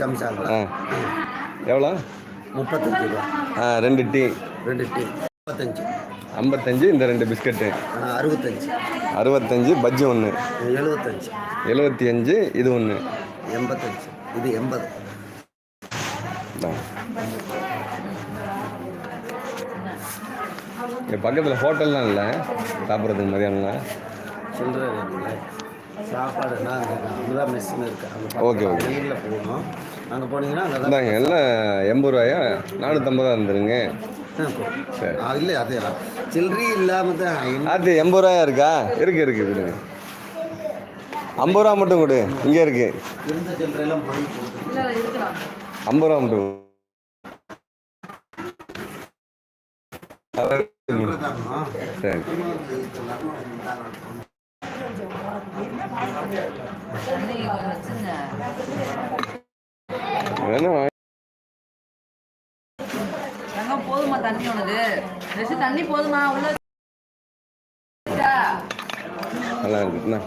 சம்சாங்க ஆ. எவ்வளோ? முப்பத்தஞ்சு ரூபா. ஆ ரெண்டு டீ. ரெண்டு டீ. முப்பத்தஞ்சு ஐம்பத்தஞ்சு இந்த ரெண்டு பிஸ்கட்டு. அறுபத்தஞ்சு. அறுபத்தஞ்சு பஜ்ஜி ஒன்று. எழுபத்தஞ்சு எழுபத்தி அஞ்சு இது ஒன்று. எண்பத்தஞ்சு. இது எண்பது. இங்கே பக்கத்தில் ஹோட்டல்லாம் இல்லை? சாப்பிட்றதுக்கு மதியானம்லாம் வேணுங்களே சாப்பாடுனா அங்கே மெஸ்ஸுன்னு இருக்குது அங்கே ஓகே, ஓகே. போகணும். அங்கே போனீங்கன்னா இந்தாங்க எல்லாம் எண்பது ரூபாயா? நானூற்றம்பதா இருந்துருங்க சரி. இல்லை அதே சில்லறை இல்லாமல் தான் அது எண்பது ரூபாயா இருக்கா? இருக்கு இருக்கு கொடுங்க ஐம்பது ரூபா மட்டும் கொடு. இங்கே இருக்கு. ஐம்பது ரூபா மட்டும். சரி. போதுமா தண்ணி உனக்கு? ஜெசி தண்ணி போதுமா? உள்ள வச்சா? நல்லா இருக்கு. என்ன?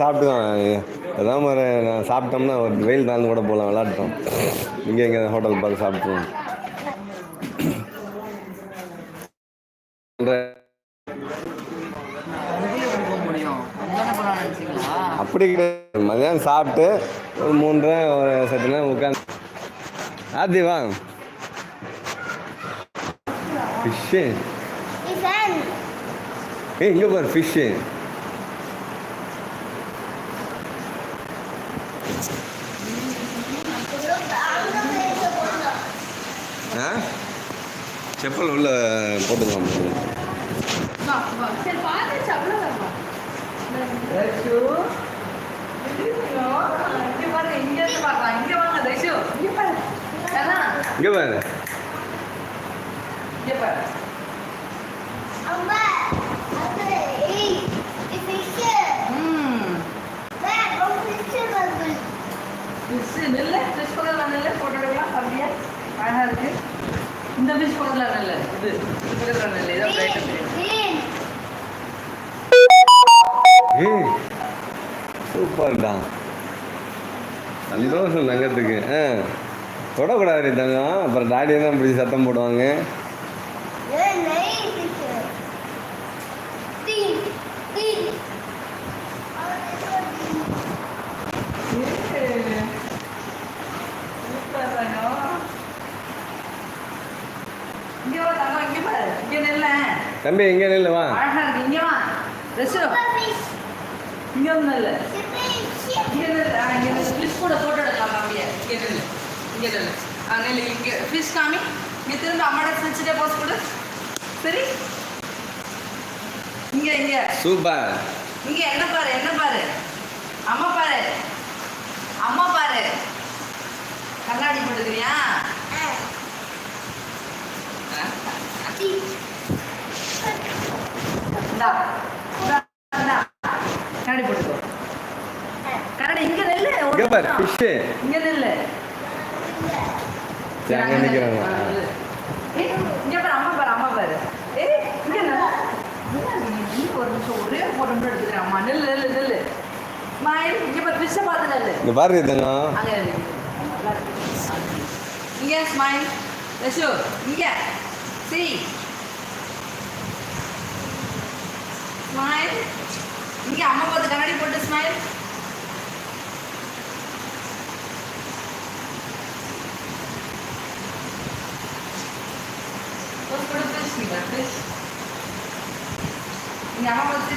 சாப்பிட்டுதான். அதான் மாதிரி நான் சாப்பிட்டோம்னா ஒரு வெயில் தாழ்ந்து கூட போகலாம். விளாட்டோம் இங்கே இங்கே ஹோட்டல் பார்த்து சாப்பிட்டுருவோம். அப்படி கிடையாது. மதியானம் சாப்பிட்டு ஒரு மூன்றரை ஒரு சத்து நேரம் உட்காந்து ஆத்தி வா. ஃபிஷ்ஷு ஏய் இங்கே பாரு ஃபிஷ்ஷு ஆ? செப்பல் உள்ள போட்டுக்கலாம். இங்க பாருங்க இங்க இருந்து பார்க்கலாம் இங்க வாங்க தைஷு இங்க பாரு ஏன்னா இங்கே பாரு இங்க பாரு ம் ஃபிஷ் நெல்ல ஃபிஷ் பக்கத்தில் நெல்ல போட்டோ எடுக்கலாம் அப்படியே அழகா இருக்கு இந்த ஃபிஷ் இது இதான் ஏய் சூப்பர்டா. சந்தோஷம் தங்கத்துக்கு ஆ. தொடக்கூடாது தங்கம். அப்புறம் டாடியை தான் இப்படி சத்தம் போடுவாங்க இங்க வா தங்கம் இங்க பாரு இங்க நெல்ல தம்பி எங்கே நில்லு வா. அழகா இருக்கு இங்க வா. இங்க வந்து நெல்ல. இங்க ஆ, இங்க ஃபிஷ் கூட போட்டோ எடுக்கலாம் அப்படியே இங்க நெல் இங்க நெல் ஆ நெல் இங்க ஃபிஷ் காமி. இங்க திரும்ப அம்மாட சிரிச்சுட்டே போஸ் கொடு. சரி? இங்க இங்க. சூப்பர் இங்க என்ன பாரு என்ன பாரு? அம்மா பாரு. அம்மா பாரு. கண்ணாடி போட்டுக்கிறியா? இந்தா. கண்ணாடி போட்டுக்கோ. கண்ணாடி இங்க நெல்லு. இங்கே பாரு ஃபிஷ்ஷு இங்க நெல்லு. அங்கே நிற்கிறாங்க ஏய், இங்க பாரு அம்மா பாரு அம்மா பாரு. ஏய் இங்க நெல்லு. ஒரு நிமிஷம் ஒரே போட்டோ மட்டும் எடுத்துக்கிறேன் அம்மா. நெல்லு நெல்லு நெல்லு. இங்க பாரு ஃபிஷ்ஷை பார்த்து நெல்லு. இங்கே பாரு தங்கம் அங்க இரு. இங்க ஸ்மைல் யசு இங்க. சி. ஸ்மைல் இங்கே அம்மா பார்த்து கண்ணாடி போட்டு ஸ்மைல் இங்கே அம்மா பார்த்து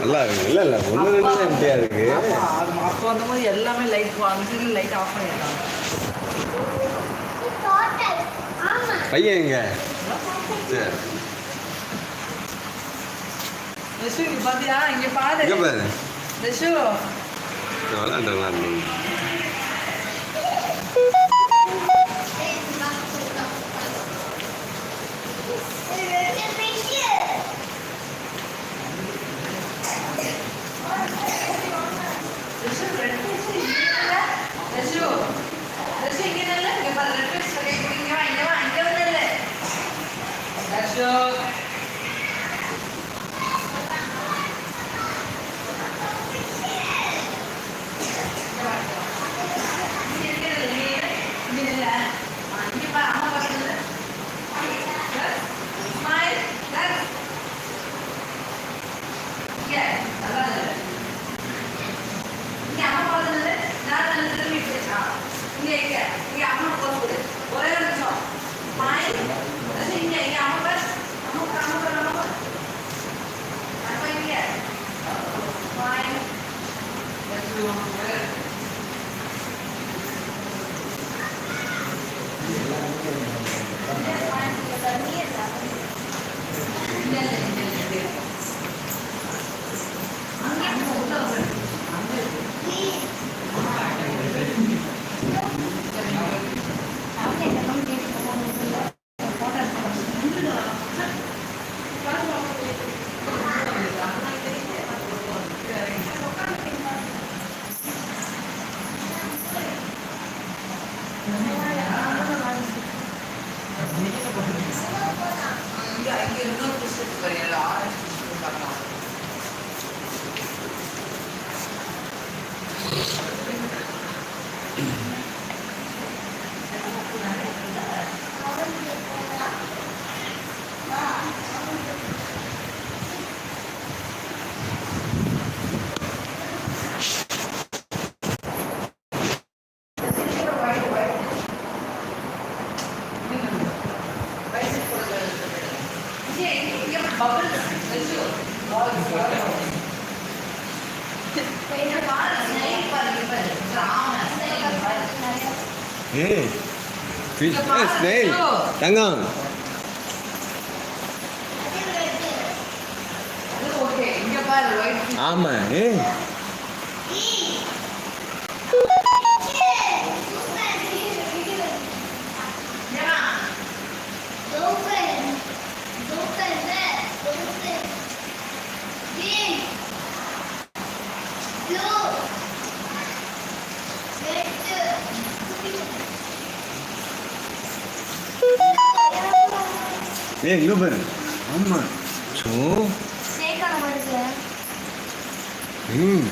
நல்லா இருக்கு. இல்லை இல்லை ஒன்று ரெண்டு தான் எம்டியாக இருக்கு அப்போ வந்தபோது எல்லாமே லைட் அங்கே லைட் ஆஃப் பண்ணியிருக்காங்க பையன் எங்க? சரி. இங்க பாத்தியா? இங்க பாரு. எங்கே பாரு. ரிஷு விளாண்டு விளாண்டு ரிஷு ரெட் பீஸ் ரிஷு ரிஷு இங்க நில்லு இங்க பாரு ரெட் பீஸ் கை இங்க வா இங்க வா இங்க வந்து நில்லு ரிஷு இங்க நில்லு, இங்க நில்லு. ஆ, இங்க பாரு, அம்மா பக்கத்துல நில்லு. Yes. Smile. Yes. Yes. நல்லா நில்லு. இங்க அம்மா பார்த்துனது நான் நல்ல திரும்பி பேசலாம் இங்க இங்க இங்க அம்மா போகுது ஒரே ஒரு நிமிஷம் மாய் இங்க இங்க அம்மா பஸ் அம்மா அம்மா அம்மா அம்மா அம்மா இங்க மாய் இங்க இங்க இன்னொரு ஃபிஷ் ஸ்னெயில் தங்கம் ஆமாம் ஏ ஏ இங்கே பாரு. ஆமாம் சோ ம்.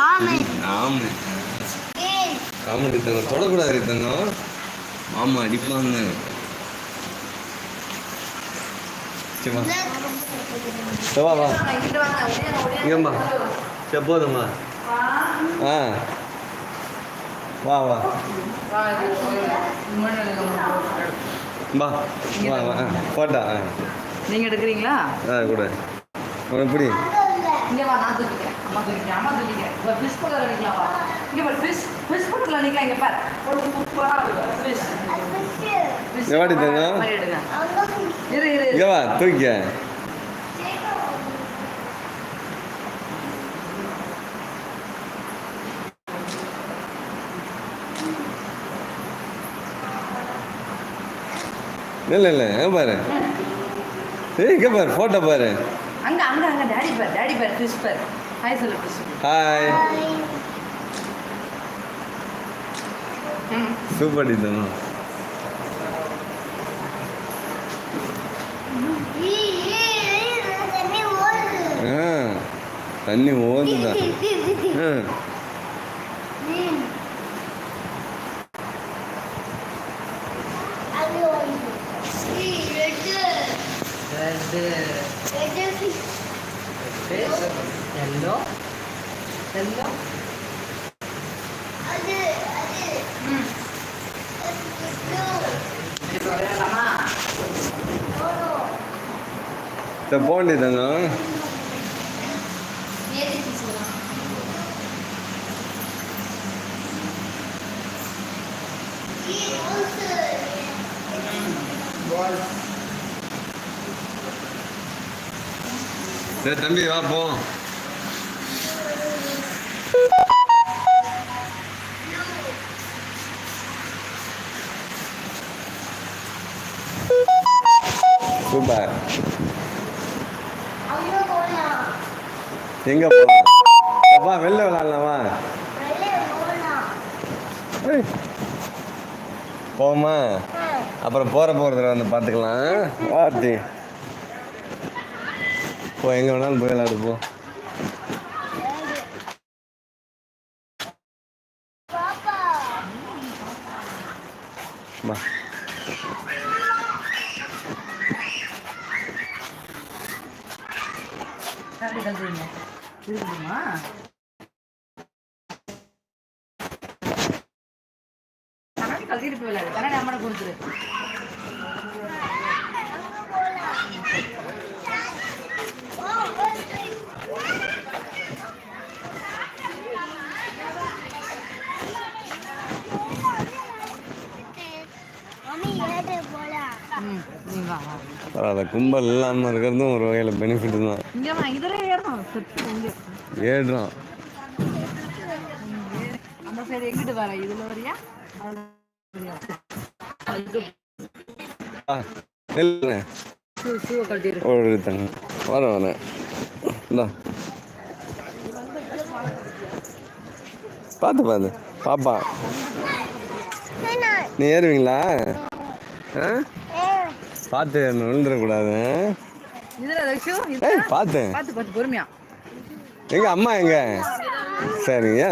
ஆமை. ஆமாம் ஏன் காமெடி தங்கம். தொடக்கூடாது தங்கம். ஆமாம் அடிப்பாங்க. சரி வா. சரி, வா வா. இங்கேம்மா. சரி போதும்மா. ஆ. வா வா. வா வா வா போட்டா ஆ. நீங்க எடுக்கிறீங்களா? ஆ கூட. எப்படி? இங்க வா நான் தூக்கிக்கிறேன். அம்மா தூக்கிக்கிறேன் அம்மா தூக்கிக்கிறேன். இப்போ ஃபிஷ் பக்கத்தில் நிற்கலாம் வா. இங்க பாரு ஃபிஷ் ஃபிஷ் பக்கத்தில் நிற்கலாம் இங்க பாரு. ஒரு சூப்பராக இருக்கு ஃபிஷ் எவாடி இரு இரு இரு. இங்கே வா தூக்கிக்க. இல்லை இல்லை பாரு? ஏய் இங்கே பாரு ஃபோட்டோ பாரு. அங்க அங்க அங்க டாடி பார் டாடி பார் ஃபிஷ் பார். ஹாய் சொல்லு ஃபிஷ் ஹாய் சூப்பர் டி தங்கம் ஆ தண்ணி ஓதுதான் ஆ. റെഡ് യെല്ലോ യെല്ലോ പോണ്ടിതങ്ങ Thank you. சரி தம்பி வா போ. சூப்பர். எங்க போலாம் அப்பா வெளில விளாட்லாமா. போமா அப்புறம் போற போறதுல வந்து பார்த்துக்கலாம் வாத்தி போ எங்க வேணாலும் போய் விளாடு போ. வா. எப்படி கண்ணாடி கழட்டிட்டு போய் விளையாடு. கொடுத்துரு. பரவாயில்ல கும்பல் இல்லாமல் இருக்கிறதும் ஒரு வகையில் பெனிஃபிட் தான். அந்த வர? கழட்டிடு ஒரு தங்க வரேன் வரேன் பார்த்து பார்த்து பாப்பா. நீ ஏறுவீங்களா? ஆ? பார்த்து விழுந்துடக்கூடாது இது? ஏய் பார்த்து பார்த்து பார்த்து பொறுமையா. எங்க அம்மா எங்க? சரிங்க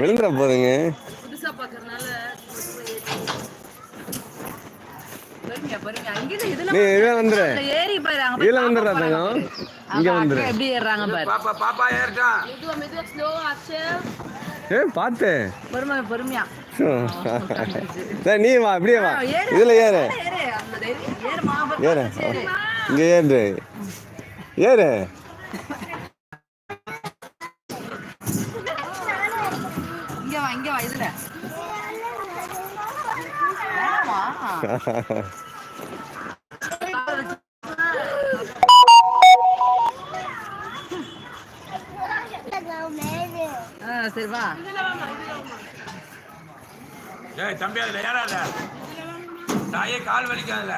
விழுந்துட போதுங்க. நீ ஏறி தங்கம். இங்கே வந்துடு எப்படி ஏறுறாங்க பாரு. பாப்பா பாப்பா ஏறிட்டான் மெதுவா மெதுவா ஸ்லோ ஆச்சல் ஏ பார்த்து பொறுமையா பொறுமையா. சரி நீ வா அப்படியே வா. இதில் ஏறு. ஏறு அந்த தைரியம் ஏறு மாபா ஏறு. இங்கே ஏறு. ஏறு. இங்க வா இங்க வா இதுல. வேணாமா? ஆ, சரி வா. ஏய் தம்பி அதில் ஏறாத. தாயே கால் வலிக்காதுல.